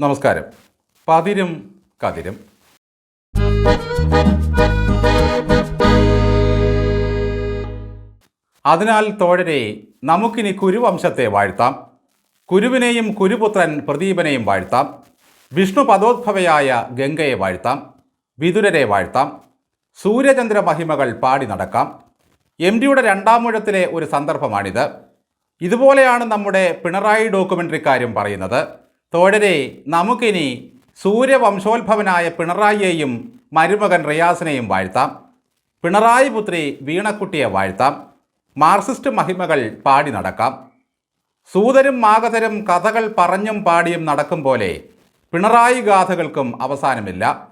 നമസ്കാരം. പതിരും കതിരും. അതിനാൽ തോഴരെ നമുക്കിനി കുരുവംശത്തെ വാഴ്ത്താം. കുരുവിനെയും കുരുപുത്രൻ പ്രദീപനെയും വാഴ്ത്താം. വിഷ്ണു പദോദ്ഭവയായ ഗംഗയെ വാഴ്ത്താം. വിതുരരെ വാഴ്ത്താം. സൂര്യചന്ദ്ര മഹിമകൾ പാടി നടക്കാം. എം ഡിയുടെ രണ്ടാം മുഴത്തിലെ ഒരു സന്ദർഭമാണിത്. ഇതുപോലെയാണ് നമ്മുടെ പിണറായി ഡോക്യുമെന്ററിക്കാരും പറയുന്നത്. തോഴരെ നമുക്കിനി സൂര്യവംശോത്ഭവനായ പിണറായിയെയും മരുമകൻ റിയാസിനെയും വാഴ്ത്താം. പിണറായി പുത്രി വീണക്കുട്ടിയെ വാഴ്ത്താം. മാർസിസ്റ്റ് മഹിമകൾ പാടി നടക്കാം. സൂതരും മാഗതരും കഥകൾ പറഞ്ഞും പാടിയും നടക്കും പോലെ പിണറായി ഗാഥകൾക്കും അവസാനമില്ല.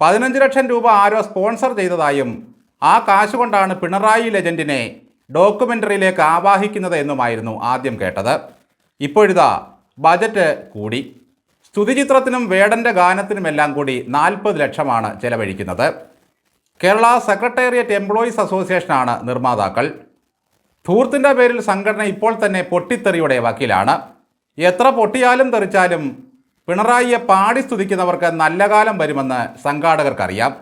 പതിനഞ്ച് ലക്ഷം രൂപ ആരോ സ്പോൺസർ ചെയ്തതായും ആ കാശ് കൊണ്ടാണ് പിണറായി ലെജൻഡിനെ ഡോക്യുമെന്ററിയിലേക്ക് ആവാഹിക്കുന്നത് എന്നുമായിരുന്നു ആദ്യം കേട്ടത്. ഇപ്പോഴിതാ ബജറ്റ് കൂടി. സ്തുതിചിത്രത്തിനും വേടന്റെ ഗാനത്തിനുമെല്ലാം കൂടി നാൽപ്പത് ലക്ഷമാണ് ചെലവഴിക്കുന്നത്. കേരള സെക്രട്ടേറിയറ്റ് എംപ്ലോയീസ് അസോസിയേഷനാണ് നിർമ്മാതാക്കൾ. ധൂർത്തിന്റെ പേരിൽ സംഘടന ഇപ്പോൾ തന്നെ പൊട്ടിത്തെറിയുടെ വക്കീലാണ്. എത്ര പൊട്ടിയാലും തെറിച്ചാലും പിണറായിയെ പാടി സ്തുതിക്കുന്നവർക്ക് നല്ല കാലം വരുമെന്ന് സംഘാടകർക്കറിയാം.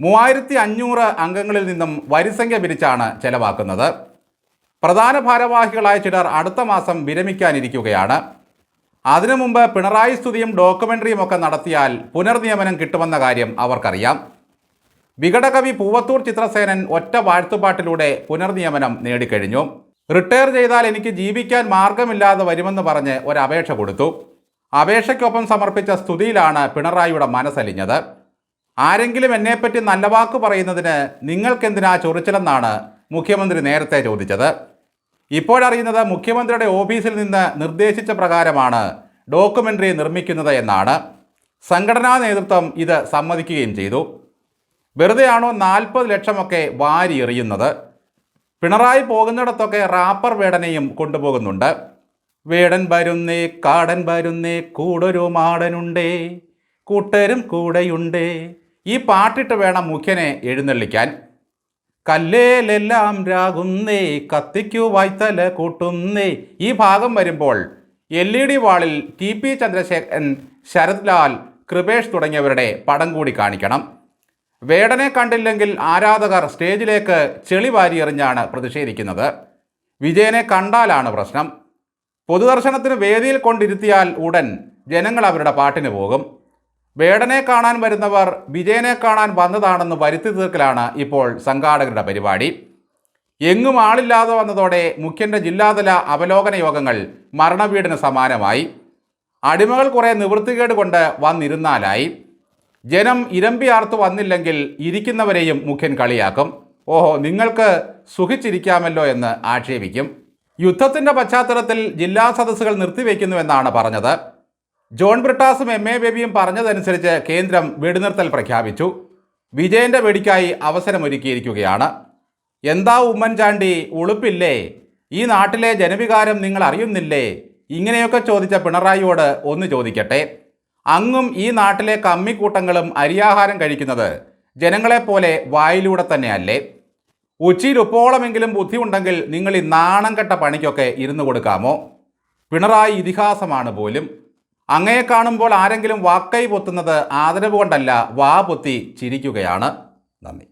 മൂവായിരത്തി അഞ്ഞൂറ് അംഗങ്ങളിൽ നിന്നും വരിസംഖ്യ പിരിച്ചാണ് ചെലവാക്കുന്നത്. പ്രധാന ഭാരവാഹികളായ ചിലർ അടുത്ത മാസം വിരമിക്കാനിരിക്കുകയാണ്. അതിനു മുമ്പ് പിണറായി സ്തുതിയും ഡോക്യുമെന്ററിയും ഒക്കെ നടത്തിയാൽ പുനർനിയമനം കിട്ടുമെന്ന കാര്യം അവർക്കറിയാം. വികടകവി പൂവത്തൂർ ചിത്രസേനൻ ഒറ്റ വാഴ്ത്തുപാട്ടിലൂടെ പുനർനിയമനം നേടിക്കഴിഞ്ഞു. റിട്ടയർ ചെയ്താൽ എനിക്ക് ജീവിക്കാൻ മാർഗമില്ലാതെ വരുമെന്ന് പറഞ്ഞ് ഒരു അപേക്ഷ കൊടുത്തു. അപേക്ഷയ്ക്കൊപ്പം സമർപ്പിച്ച സ്തുതിയിലാണ് പിണറായിയുടെ മനസ്സലിഞ്ഞത്. ആരെങ്കിലും എന്നെപ്പറ്റി നല്ല വാക്ക് പറയുന്നതിന് നിങ്ങൾക്കെന്തിനാ ചൊറിച്ചിലെന്നാണ് മുഖ്യമന്ത്രി നേരത്തെ ചോദിച്ചത്. ഇപ്പോഴറിയുന്നത് മുഖ്യമന്ത്രിയുടെ ഓഫീസിൽ നിന്ന് നിർദ്ദേശിച്ച പ്രകാരമാണ് ഡോക്യുമെന്ററി നിർമ്മിക്കുന്നത് എന്നാണ്. സംഘടനാ നേതൃത്വം ഇത് സമ്മതിക്കുകയും ചെയ്തു. വെറുതെയാണോ നാൽപ്പത് ലക്ഷമൊക്കെ വാരി എറിയുന്നത്? പിണറായി പോകുന്നിടത്തൊക്കെ റാപ്പർ വേടനയും കൊണ്ടുപോകുന്നുണ്ട്. വേടൻ വരുന്നേ കാടൻ വരുന്നേ കൂടൊരു മാടനുണ്ടേ കൂട്ടരും കൂടെയുണ്ടേ. ഈ പാട്ടിട്ട് വേണം മുഖ്യനെ എഴുന്നള്ളിക്കാൻ. കല്ലേലെല്ലാം രാകുന്നേ കത്തിക്കു വായ്ത്തല കൂട്ടുന്നേ. ഈ ഭാഗം വരുമ്പോൾ എൽ ഇ ഡി വാളിൽ ടി പി ചന്ദ്രശേഖരൻ ശരത് ലാൽ കൃപേഷ് തുടങ്ങിയവരുടെ പടം കൂടി കാണിക്കണം. വേടനെ കണ്ടില്ലെങ്കിൽ ആരാധകർ സ്റ്റേജിലേക്ക് ചെളി വാരിയെറിഞ്ഞാണ് പ്രതിഷേധിക്കുന്നത്. വിജയനെ കണ്ടാലാണ് പ്രശ്നം. പൊതുദർശനത്തിന് വേദിയിൽ കൊണ്ടിരുത്തിയാൽ ഉടൻ ജനങ്ങൾ അവരുടെ പാട്ടിന് പോകും. വേടനെ കാണാൻ വരുന്നവർ വിജയനെ കാണാൻ വന്നതാണെന്ന് വരുത്തി തീർക്കലാണ് ഇപ്പോൾ സംഘാടകരുടെ പരിപാടി. എങ്ങും ആളില്ലാതെ വന്നതോടെ മുഖ്യന്റെ ജില്ലാതല അവലോകന യോഗങ്ങൾ മരണവീടിന് സമാനമായി. അടിമകൾ കുറേ നിവൃത്തികേട് കൊണ്ട് വന്നിരുന്നാലായി. ജനം ഇരമ്പിയാർത്ത് വന്നില്ലെങ്കിൽ ഇരിക്കുന്നവരെയും മുഖ്യൻ കളിയാക്കും. ഓഹോ നിങ്ങൾക്ക് സുഖിച്ചിരിക്കാമല്ലോ എന്ന് ആക്ഷേപിക്കും. യുദ്ധത്തിന്റെ പശ്ചാത്തലത്തിൽ ജില്ലാ സദസ്സുകൾ നിർത്തിവെക്കുന്നുവെന്നാണ് പറഞ്ഞത്. ജോൺ ബ്രിട്ടാസും എം എ ബേബിയും പറഞ്ഞതനുസരിച്ച് കേന്ദ്രം വെടിനിർത്തൽ പ്രഖ്യാപിച്ചു. വിജയന്റെ വെടിക്കായി അവസരമൊരുക്കിയിരിക്കുകയാണ്. എന്താ ഉമ്മൻചാണ്ടി ഉളുപ്പില്ലേ? ഈ നാട്ടിലെ ജനവികാരം നിങ്ങൾ അറിയുന്നില്ലേ? ഇങ്ങനെയൊക്കെ ചോദിച്ച പിണറായിയോട് ഒന്ന് ചോദിക്കട്ടെ. അങ്ങും ഈ നാട്ടിലെ കമ്മിക്കൂട്ടങ്ങളും അരിയാഹാരം കഴിക്കുന്നത് ജനങ്ങളെപ്പോലെ വായിലൂടെ തന്നെയല്ലേ? ഉച്ചയിൽ ഉപ്പോളമെങ്കിലും ബുദ്ധിയുണ്ടെങ്കിൽ നിങ്ങൾ ഈ നാണം കെട്ട പണിക്കൊക്കെ ഇരുന്നു കൊടുക്കാമോ? പിണറായി ഇതിഹാസമാണ് പോലും. അങ്ങയെ കാണുമ്പോൾ ആരെങ്കിലും വാക്കൈ പൊത്തുന്നത് ആദരവ് കൊണ്ടല്ല വാ പൊത്തി ചിരിക്കുകയാണ്. നന്ദി.